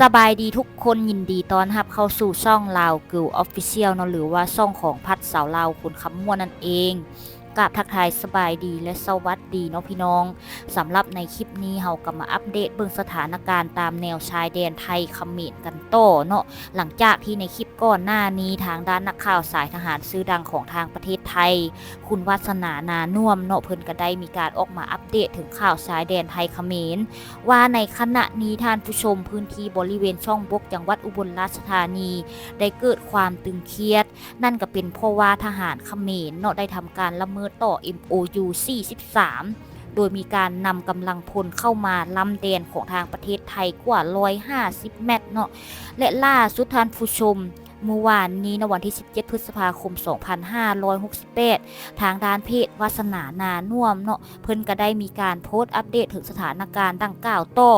สบายดีทุกคนยินดีตอนรับเข้าสู่ช่องลาวกิลออฟฟิเชียลเนาะหรือว่าช่องของพัดสาวลาวคุณคำม่วนนั่นเอง กับทักทายสบายดีและสวัสดีเนาะพี่น้องสำหรับในคลิปนี้เฮาก็มาอัปเดตเบื้องสถานการณ์ตามแนวชายแดนไทยเขมรกันโตเนาะหลังจากที่ในคลิปก่อนหน้านี้ทางด้านนักข่าวสายทหารชื่อดังของทางประเทศไทย คุณวัฒนานานุ่มเนาะเพิ่นก็ได้มีการออกมาอัปเดตถึงข่าวชายแดนไทยเขมรว่าในขณะนี้ท่านผู้ชมพื้นที่บริเวณช่องบกจังหวัดอุบลราชธานี ได้เกิดความตึงเครียด นั่นก็เป็นเพราะว่าทหารเขมรเนาะได้ทำการละเมิดต่อ MOU 43 โดยมีการนำกำลังพลเข้ามาล้ำแดนของทางประเทศไทยกว่า 150เมตรเนาะและล่าสุดท่านผู้ชมเมื่อวานนี้ในวันที่ 17 พฤษภาคม 2568 ทางด้านเพจวาสนานาน่วมเนาะเพิ่นก็ได้มีการโพสต์อัปเดตถึงสถานการณ์ดังกล่าวต่อ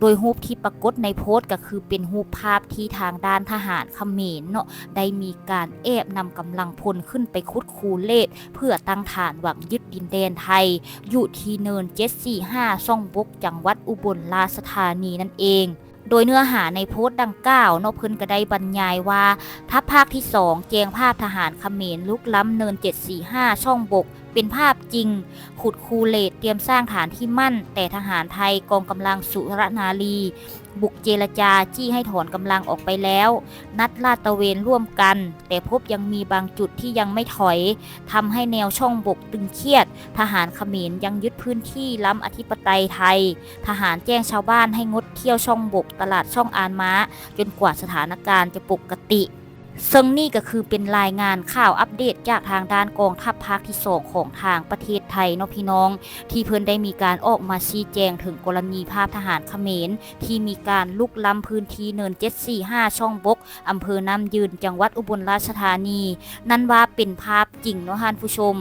โดยรูปที่ปรากฏในโพสต์ก็คือเป็นรูปภาพที่ทางด้านทหารเขมรเนาะได้มีการแอบนำกำลังพลขึ้นไปคุดคูเลตเพื่อตั้งฐานหวังยึดดินแดนไทย อยู่ที่เนิน 745ช่องบกจังหวัดอุบลราชธานีนั่นเองโดยเนื้อหาในโพสต์ดังกล่าวเนาะเพิ่นก็ได้บรรยายว่า ทัพภาคที่2แจงภาพทหารเขมรลุกล้ำเนิน 745 ช่องบก เป็นภาพจริง ขุดคูเลตเตรียมสร้างฐานที่มั่น แต่ทหารไทยกองกำลังสุรนารี บุกเจรจาจี้ให้ถอนกำลังออกไปแล้ว นัดลาดตระเวนร่วมกัน แต่พบยังมีบางจุดที่ยังไม่ถอยทำให้แนวช่องบกตึงเครียด ทหารเขมรยังยึดพื้นที่ล้ำอธิปไตยไทย ทหารแจ้งชาวบ้านให้งดเที่ยวช่องบกตลาดช่องอานม้า จนกว่าสถานการณ์จะปกติ ซึ่งนี่ก็คือเป็นรายงานข่าวอัปเดตจากทางด้านกองทัพภาคที่สองของทางประเทศ ทยเนาะพี่น้อง ที่เพิ่นได้มีการออกมาชี้แจงถึงกรณีภาพทหารเขมร ที่มีการลุกล้ำพื้นที่เนิน 745 ช่องบกอำเภอน้ำยืนจังหวัดอุบลราชธานี นั่นว่าเป็นภาพจริงเนาะท่านผู้ชม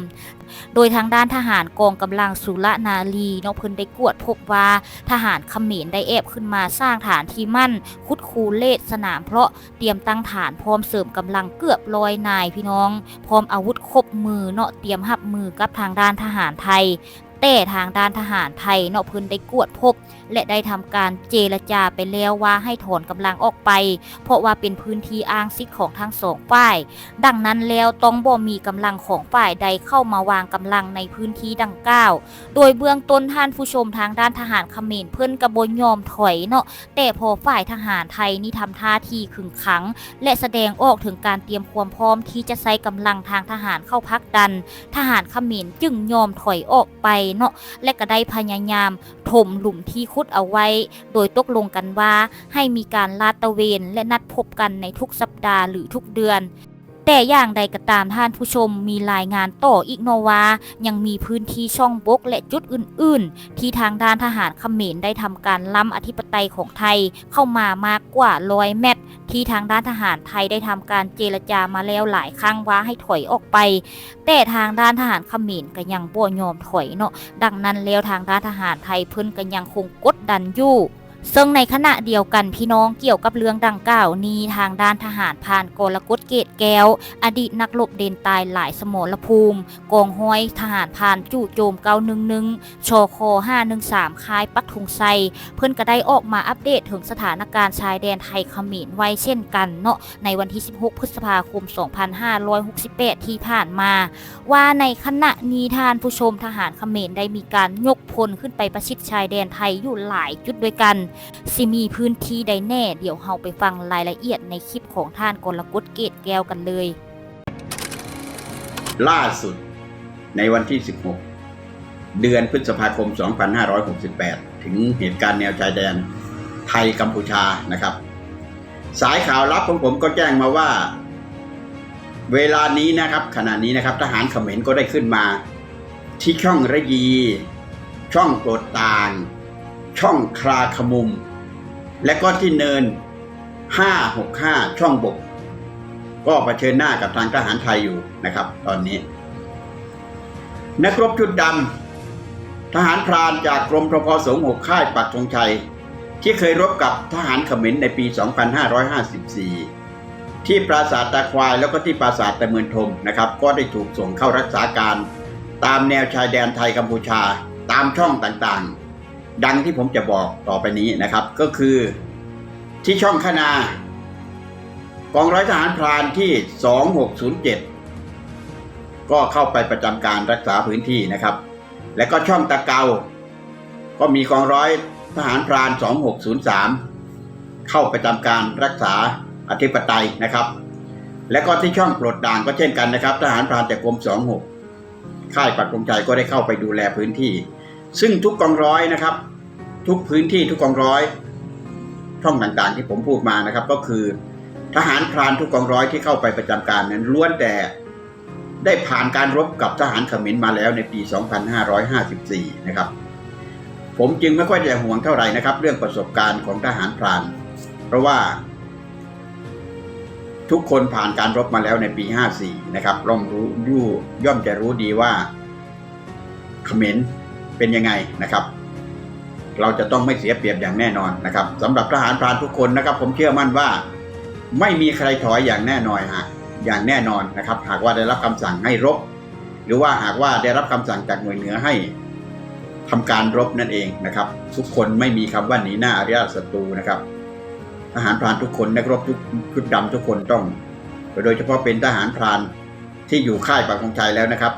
โดยทางด้านทหารกองกำลังสุรนารีเนาะเพิ่นได้กวดพบว่าทหารเขมรได้แอบขึ้นมาสร้างฐานที่มั่น คุดคูเลศสนามเพราะเตรียมตั้งฐานพร้อมเสริมกำลังเกือบร้อยนายพี่น้อง พร้อมอาวุธครบมือเนาะเตรียมหับมือกับทางด้านทหารไทย แต่ทางด้านทหารไทยเนาะเพิ่นได้กวดพบ และได้ทำการเจรจาไปแล้วว่าให้ถอนกำลังออกไป เพราะว่าเป็นพื้นที่อ้างสิทธิ์ของทั้งสองฝ่าย ดังนั้นแล้วต้องบ่มีกำลังของฝ่ายใดเข้ามาวางกำลังในพื้นที่ดังกล่าว โดยเบื้องต้นท่านผู้ชมทางด้านทหารเขมรเพิ่นกระบนยอมถอยเนาะแต่พอฝ่ายทหารไทยนี่ทำท่าทีขึงขัง และแสดงออกถึงการเตรียมความพร้อมที่จะใช้กำลังทางทหารเข้าพักดัน ทหารเขมรจึงยอมถอยออกไปเนาะและก็ได้พยายามถมหลุมที่คุดเอาไว้ โดยตกลงกันว่าให้มีการลาดตะเวนและนัดพบกันในทุกสัปดาห์หรือทุกเดือน แต่อย่างใดก็ตามท่านผู้ชมมีรายงานต่ออีกนวายังมีพื้นที่ช่องบกและจุดอื่น ๆ ที่ทางด้านทหารเขมรได้ทำการล้ำอธิปไตยของไทยเข้ามามากกว่าร้อยเมตร ที่ทางด้านทหารไทยได้ทำการเจรจามาแล้วหลายครั้งว่าให้ถอยออกไป แต่ทางด้านทหารเขมรก็ยังบ่ยอมถอยเนาะดังนั้นแล้วทางด้านทหารไทยเพิ่นก็ยังคงกดดันอยู่ ซึ่งในขณะเดียวกันพี่น้องเกี่ยวกับเรื่องดังกล่าวนี้ทางด้านทหารผ่านกลกฎเกตแก้ว อดีตนักรบเดนตายหลายสมรภูมิกองห้อยทหารผ่านจู่โจม911ชค513ค่ายปักทุงไซ เพิ่อนก็ได้ออกมาอัปเดตถึงสถานการณ์ชายแดนไทยเขมรไว้เช่นกันเนาะในวันที่ 16 พฤษภาคม 2568 ที่ผ่านมา ว่าในขณะนี้ทานผู้ชมทหารเขมรได้มีการยกพลขึ้นไปประชิดชายแดนไทยอยู่หลายจุดด้วยกันสิมีพื้นที่ใดแน่ เดี๋ยวเราไปฟังรายละเอียดในคลิปของท่านกรกฎเกตแก้วกันเลย ล่าสุดในวันที่ 16 เดือนพฤษภาคม 2568 ถึงเหตุการณ์แนวชายแดนไทยกัมพูชานะครับ สายข่าวลับของผมก็แจ้งมาว่า เวลานี้นะครับ ขณะนี้นะครับ ทหารเขมรก็ได้ขึ้นมา ที่ช่องระยี ช่องโกรดตาง ช่องคลาขมุม และก็ที่เนิน 565 ช่องบก ก็เผชิญหน้ากับทางทหารไทยอยู่นะครับ ตอนนี้ นักรบชุดดำทหารพรานจากกรมพพสงฆ์หกค่ายปักธงชัย ที่เคยรบกับทหารเขมรในปี 2554 ที่ปราสาทตาควายแล้วก็ที่ปราสาทตะเมือนทมนะครับ ก็ได้ถูกส่งเข้ารักษาการตามแนวชายแดนไทยกัมพูชาตามช่องต่างๆ ดังที่ผมจะบอกต่อไปนี้นะครับ ก็คือที่ช่องคณากองร้อยทหารพรานที่ 2607 ก็เข้าไปประจำการรักษาพื้นที่นะครับ และก็ช่องตะเกา ก็มีกองร้อยทหารพราน 2603 เข้าประจำการรักษาอธิปไตยนะครับ และก็ที่ช่องปลดด่างก็เช่นกันนะครับ ทหารพรานจากกรม 26 ค่ายปักธงชัยก็ได้เข้าไปดูแลพื้นที่ ซึ่งทุกกองร้อยนะครับ ทุกพื้นที่ทุกกองร้อยช่องต่างๆที่ผมพูดมานะครับ ก็คือ ทหารพรานทุกกองร้อยที่เข้าไปประจำการนั้นล้วนแต่ได้ผ่านการรบกับทหารเขมรมาแล้วในปี 2554 นะครับ ผมจึงไม่ค่อยจะห่วงเท่าไหร่นะครับ เรื่องประสบการณ์ของทหารพราน เพราะว่า ทุกคนผ่านการรบมาแล้วในปี 54 นะครับร่อมรู้ย่อมจะรู้ดีว่าเขมร เป็นยังไงนะครับ เราจะต้องไม่เสียเปรียบอย่างแน่นอนนะครับสำหรับทหารพรานทุกคนนะครับ ผมเชื่อมั่นว่า ไม่มีใครถอยอย่างแน่นอนฮะอย่างแน่นอนนะครับ หากว่าได้รับคำสั่งให้รบ หรือว่าหากว่าได้รับคำสั่งจากหน่วยเหนือให้ทำการรบนั่นเองนะครับ ทุกคนไม่มีคำว่าหนีหน้าอริยศัตรูนะครับทหารพรานทุกคนนักรบทุกชุดดำทุกคนต้อง โดยเฉพาะเป็นทหารพรานที่อยู่ค่ายปักธงชัยแล้วนะครับ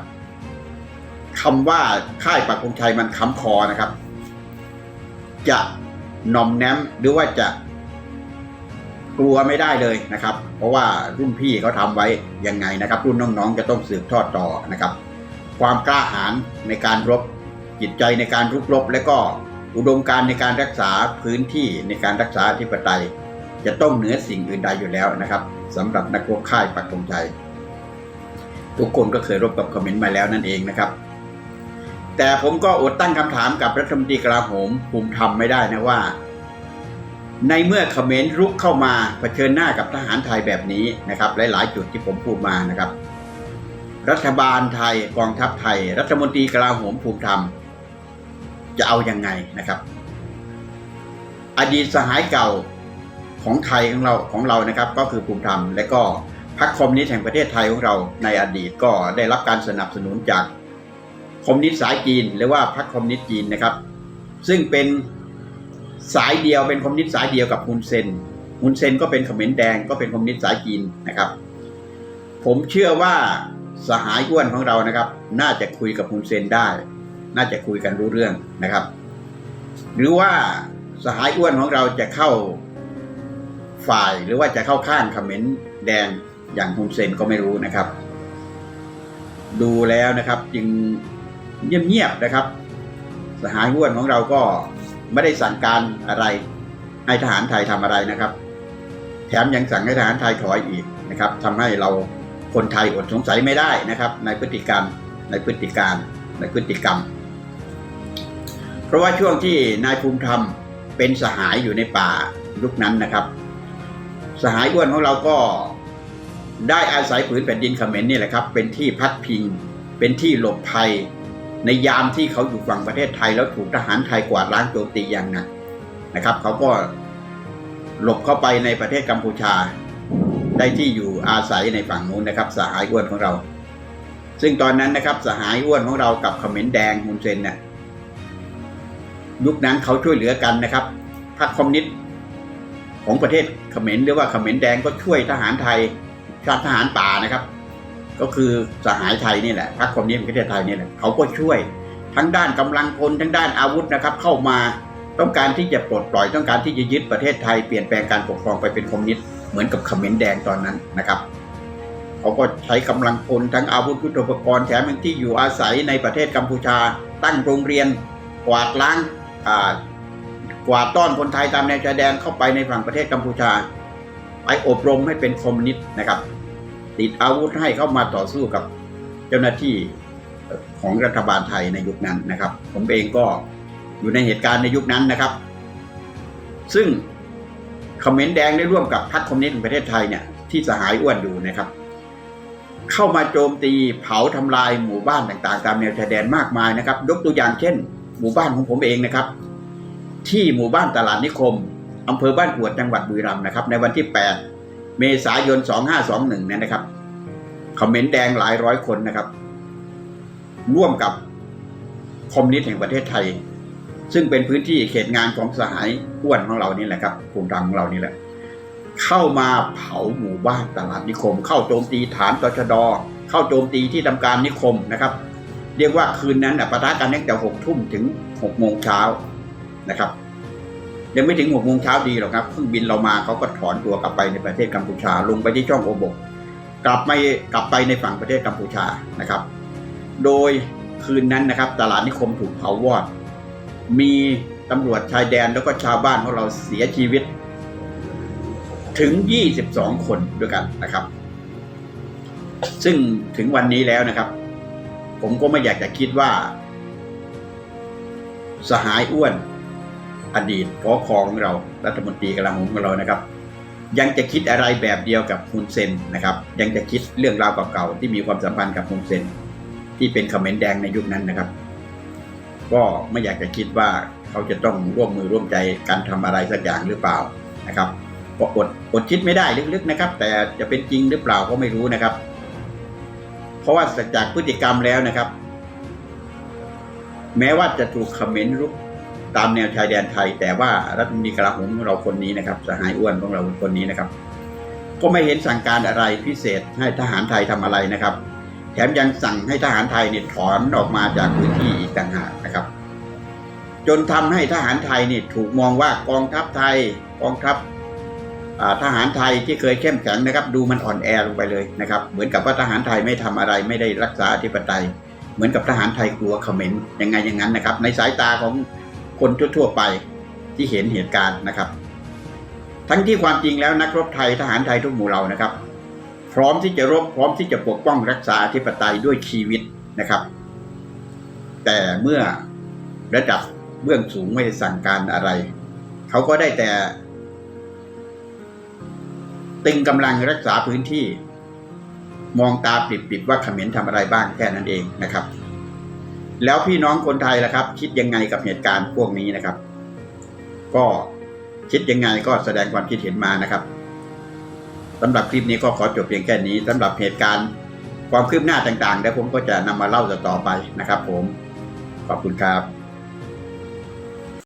คำว่าค่ายปักธงชัยมันค้ำคอนะครับ จะหน่อมแนมหรือว่าจะกลัวไม่ได้เลยนะครับ เพราะว่ารุ่นพี่เขาทำไว้ยังไงนะครับ รุ่นน้องๆจะต้องสืบทอดต่อนะครับ ความกล้าหาญในการรบจิตใจในการรุกรบ และก็อุดมการในการรักษาพื้นที่ในการรักษาธิปไตย จะต้องเหนือสิ่งอื่นใดอยู่แล้วนะครับสำหรับนักรบค่ายปักธงชัยทุกคนก็เคยรบกับคอมเขมรมาแล้วนั่นเองนะครับ แต่ผมก็อดตั้งคำถามกับรัฐมนตรีกลาโหมภูมิธรรมไม่ได้นะว่า ในเมื่อเขมรรุกเข้ามาเผชิญหน้ากับทหารไทยแบบนี้นะครับ หลาย ๆ จุดที่ผมพูดมานะครับ รัฐบาลไทยกองทัพไทย รัฐมนตรีกลาโหมภูมิธรรม จะเอายังไงนะครับ อดีตสหายเก่าของไทยของเราของเรานะครับ ก็คือภูมิธรรม และก็พรรคคอมมิวนิสต์แห่งประเทศไทยของเราในอดีตก็ได้รับการสนับสนุนจาก คอมมิวนิสต์สายจีนหรือว่าพรรคคอมมิวนิสต์จีนนะครับ ซึ่งเป็นสายเดียวเป็นคอมมิวนิสต์สายเดียวกับฮุนเซนฮุนเซนก็เป็นขมรแดงก็เป็นคอมมิวนิสต์สายจีนนะครับ ผมเชื่อว่าสหายอ้วนของเรานะครับ น่าจะคุยกับฮุนเซนได้ น่าจะคุยกันรู้เรื่องนะครับ หรือว่าสหายอ้วนของเราจะเข้าฝ่ายหรือว่าจะเข้าข้างเขมรแดงอย่างฮุนเซนก็ไม่รู้นะครับ ดูแล้วนะครับจึง เงียบๆนะครับ สหายอ้วนของเราก็ไม่ได้สั่งการอะไรให้ทหารไทยทำอะไรนะครับ แถมยังสั่งให้ทหารไทยถอยอีกนะครับทำให้เราคนไทยอดสงสัยไม่ได้นะครับ ในพฤติกรรมในพฤติการในพฤติกรรม เพราะว่าช่วงที่นายภูมิธรรมเป็นสหายอยู่ในป่ายุคนั้นนะครับ สหายอ้วนของเราก็ได้อาศัยผืนแผ่นดินเขมรนี่แหละครับ เป็นที่พักพิง เป็นที่หลบภัย ในยามที่เขาอยู่ฝั่งประเทศไทย แล้วถูกทหารไทยกวาดล้างโจมตีอย่างหนักนะครับ เขาก็หลบเข้าไปในประเทศกัมพูชา ได้ที่อยู่อาศัยในฝั่งนู้นนะครับ สหายอ้วนของเรา ซึ่งตอนนั้นนะครับ สหายอ้วนของเรากับเขมรแดงฮุนเซนเนี่ยยุคนั้นเขาช่วยเหลือกันนะครับพรรคคอมมิวนิสต์ของประเทศเขมรหรือว่าเขมรแดงก็ช่วยทหารไทยชาติทหารป่านะครับ ก็คือสหายไทยนี่แหละพรรคคอมมิวนิสต์ประเทศไทยนี่แหละเขาก็ช่วยทั้งด้านกำลังพลทั้งด้านอาวุธนะครับ เข้ามาต้องการที่จะปลดปล่อยต้องการที่จะยึดประเทศไทยเปลี่ยนแปลงการปกครองไปเป็นคอมมิวนิสต์เหมือนกับเขมรแดงตอนนั้นนะครับเขาก็ใช้กำลังพลทั้งอาวุธยุทโธปกรณ์แถมยังที่อยู่อาศัยในประเทศกัมพูชา ตั้งโรงเรียนกวาดล้างกวาดต้อนคนไทยตามแนวชายแดนเข้าไปในฝั่งประเทศกัมพูชา ไปอบรมให้เป็นคอมมิวนิสต์นะครับ ติดอาวุธให้เข้ามาต่อสู้กับเจ้าหน้าที่ของรัฐบาลไทยในยุคนั้นนะครับ ผมเองก็อยู่ในเหตุการณ์ในยุคนั้นนะครับ ซึ่งคอมเขมรแดงได้ร่วมกับพรรคคอมมิวนิสต์ประเทศไทยเนี่ยที่สหายอ้วนอยู่นะครับ เข้ามาโจมตีเผาทำลายหมู่บ้านต่างๆ ตามแนวชายแดนมากมายนะครับ ยกตัวอย่างเช่น หมู่บ้านของผมเองนะครับ ที่หมู่บ้านตลาดนิคมอำเภอบ้านกรวดจังหวัดบุรีรัมย์นะครับ ในวันที่ 8 เมษายน 2521เนี่ยนะครับคอมเมนต์แดงหลายร้อยคนนะครับ ร่วมกับคอมมิวนิสต์แห่งประเทศไทย ซึ่งเป็นพื้นที่เขตงานของสหายอ้วนของเรานี่แหละครับภูมิธรรมของเรานี่แหละ เข้ามาเผาหมู่บ้านตลาดนิคม เข้าโจมตีฐานตชดเข้าโจมตีที่ทำการนิคมนะครับ เรียกว่าคืนนั้นน่ะปะทะกันตั้งแต่หกทุ่มถึงหกโมงเช้านะครับ ยังไม่ถึงหกโมงเช้าดีหรอกครับเครื่องบินเรามาเขาก็ถอนตัวกลับไปในประเทศกัมพูชา ลงไปที่ช่องโอบก กลับไม่กลับไปในฝั่งประเทศกัมพูชานะครับ โดยคืนนั้นนะครับ ตลาดนิคมถูกเผาวอด มีตำรวจชายแดนแล้วก็ชาวบ้านของเราเสียชีวิต ถึง 22 คนด้วยกันนะครับ ซึ่งถึงวันนี้แล้วนะครับ ผมก็ไม่อยากจะคิดว่า สหายอ้วน อดีตพอของเรารัฐมนตรีกลาโหมของเรานะครับ ยังจะคิดอะไรแบบเดียวกับฮุนเซนนะครับ ยังจะคิดเรื่องราวเก่าๆที่มีความสัมพันธ์กับฮุนเซน ที่เป็นเขมรแดงในยุคนั้นนะครับ ก็ไม่อยากจะคิดว่าเขาจะต้องร่วมมือร่วมใจกันทำอะไรสักอย่างหรือเปล่านะครับก็อดอดคิดไม่ได้ลึกๆนะครับ แต่จะเป็นจริงหรือเปล่าก็ไม่รู้นะครับ เพราะว่าจากพฤติกรรมแล้วนะครับ แม้ว่าจะถูกเขมรรุก ตามแนวชายแดนไทย แต่ว่ารัฐมนตรีกลาโหมของเราคนนี้นะครับสหายอ้วนของเราคนนี้นะครับ ก็ไม่เห็นสั่งการอะไรพิเศษให้ทหารไทยทำอะไรนะครับ แถมยังสั่งให้ทหารไทยเนี่ยถอนออกมาจากพื้นที่อีกต่างหากนะครับ จนทำให้ทหารไทยนี่ถูกมองว่ากองทัพไทยกองทัพทหารไทยที่เคยเข้มแข็งนะครับ ดูมันอ่อนแอลงไปเลยนะครับ เหมือนกับว่าทหารไทยไม่ทำอะไรไม่ได้รักษาอธิปไตย เหมือนกับทหารไทยกลัวเขมรยังไงอย่างนั้นนะครับ ในสายตาของ คนทั่วๆไปที่เห็นเหตุการณ์นะครับ ทั้งที่ความจริงแล้วนักรบไทยทหารไทยทุกหมู่เรานะครับ พร้อมที่จะรบพร้อมที่จะปกป้องรักษาอธิปไตยด้วยชีวิตนะครับ แต่เมื่อระดับเบื้องสูงไม่ได้สั่งการอะไร เขาก็ได้แต่ตึงกำลังรักษาพื้นที่ มองตาปิดๆว่าเขมรทำอะไรบ้างแค่นั้นเองนะครับ แล้วพี่น้องคนไทยล่ะครับ คิดยังไงกับเหตุการณ์พวกนี้นะครับ ก็คิดยังไงก็แสดงความคิดเห็นมานะครับสำหรับคลิปนี้ก็ขอจบเพียงแค่นี้สำหรับเหตุการณ์ความคืบหน้าต่างๆเดี๋ยวผมก็จะนำมาเล่าต่อไปนะครับ ผมขอบคุณครับ